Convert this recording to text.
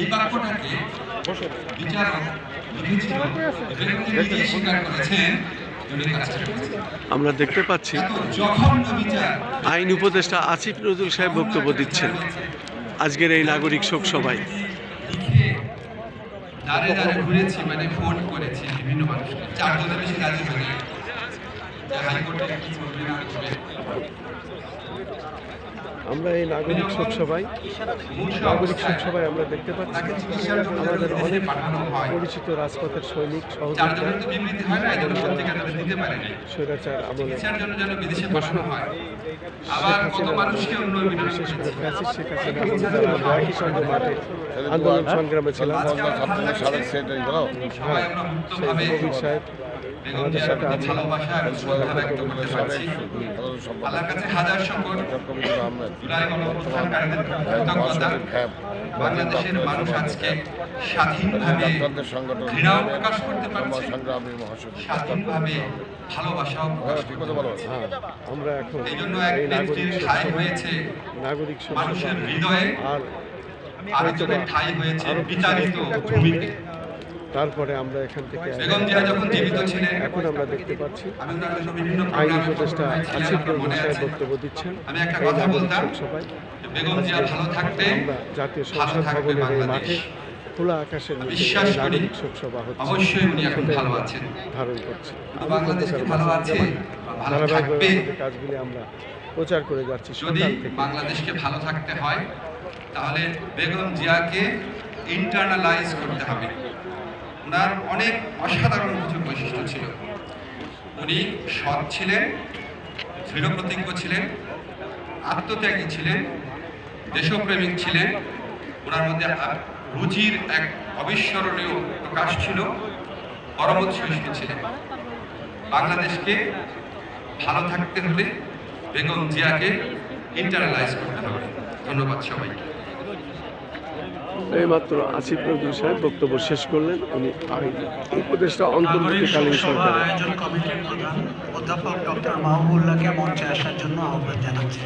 এই বাক্যটাকে বিচারক লিখেছিল এবং স্বীকার করেছেন উনি কাজটা করেছেন। আমরা দেখতে পাচ্ছি আইন উপদেষ্টা আসিফ নজরুল সাহেব বক্তব্য দিচ্ছেন। আজকের এই নাগরিক শোক সভায়। লিখে দাঁড়ে দাঁড়ে ঘুরেছি মানে ফোন করেছি বিভিন্ন মানুষকে। চারজনের বেশি রাজি হয়নি। হাইকোর্টে কি করবে না করবে। আমরা এই নাগরিক শোক সভায় মূল নাগরিক শোক অবস্থায় সভায় আমরা দেখতে পাচ্ছি। আমাদের অনেক পরিচিত রাজপথের সৈনিক সহযোগিতা হয় স্বৈরাচার আমলে হয়। বিশেষ করে শেখ হাসিনা একই সঙ্গে মাঠে আন্দোলন সংগ্রামে ছিলাম সেই সাহেব আমাদের সাথে পারছি আল্লাহর কাছে হাজার আহমেদ জুলাই গণঅভ্যুত্থানকারীদের কৃতজ্ঞতা বাংলাদেশের মানুষ আজকে আমরা এখন এই জন্য এক হয়েছে নাগরিক মানুষের হৃদয়ে, আর আরেকজনের ঠাঁই হয়েছে বিতাড়িত ভূমিতে। তারপরে আমরা এখান থেকে বেগম যখন জীবিত ছিলেন এখন আমরা দেখতে পাচ্ছি। আইন উপদেষ্টা আসিফ সাহেব আছে? বক্তব্য দিচ্ছেন। থাকতে আমরা জাতীয় সংসদ ভবনের এই মাঠে খোলা আকাশের নিচে বিশ্বাস করি, নাগরিক শোক হচ্ছে। অবশ্যই। ধারণ করছি। শুধু ভালো আছে ধারাবাহিকভাবে কাজগুলি আমরা প্রচার করে যাচ্ছি যদি বাংলাদেশকে ভালো থাকতে হয় তাহলে বেগম জিয়াকে ইন্টারনালাইজ করতে হবে। ওনার অনেক অসাধারণ কিছু বৈশিষ্ট্য ছিল। উনি সৎ ছিলেন, দৃঢ় প্রতিজ্ঞ ছিলেন, আত্মত্যাগী ছিলেন, দেশপ্রেমিক ছিলেন। ওনার মধ্যে রুচির এক অবিস্মরণীয় প্রকাশ ছিল। পরমত ছিলেন। বাংলাদেশকে ভালো থাকতে হলে বেগম জিয়াকে ইন্টারনালাইজ করতে হবে। ধন্যবাদ সবাইকে। এইমাত্র আসিফ নজরুল সাহেব বক্তব্য শেষ করলেন। উনি উপদেষ্টা অন্তর্বর্তীকালীন সরকার আয়োজন কমিটির প্রধান অধ্যাপক ডক্টর মাহবুল্লাহকে মঞ্চে আসার জন্য আহ্বান জানাচ্ছি।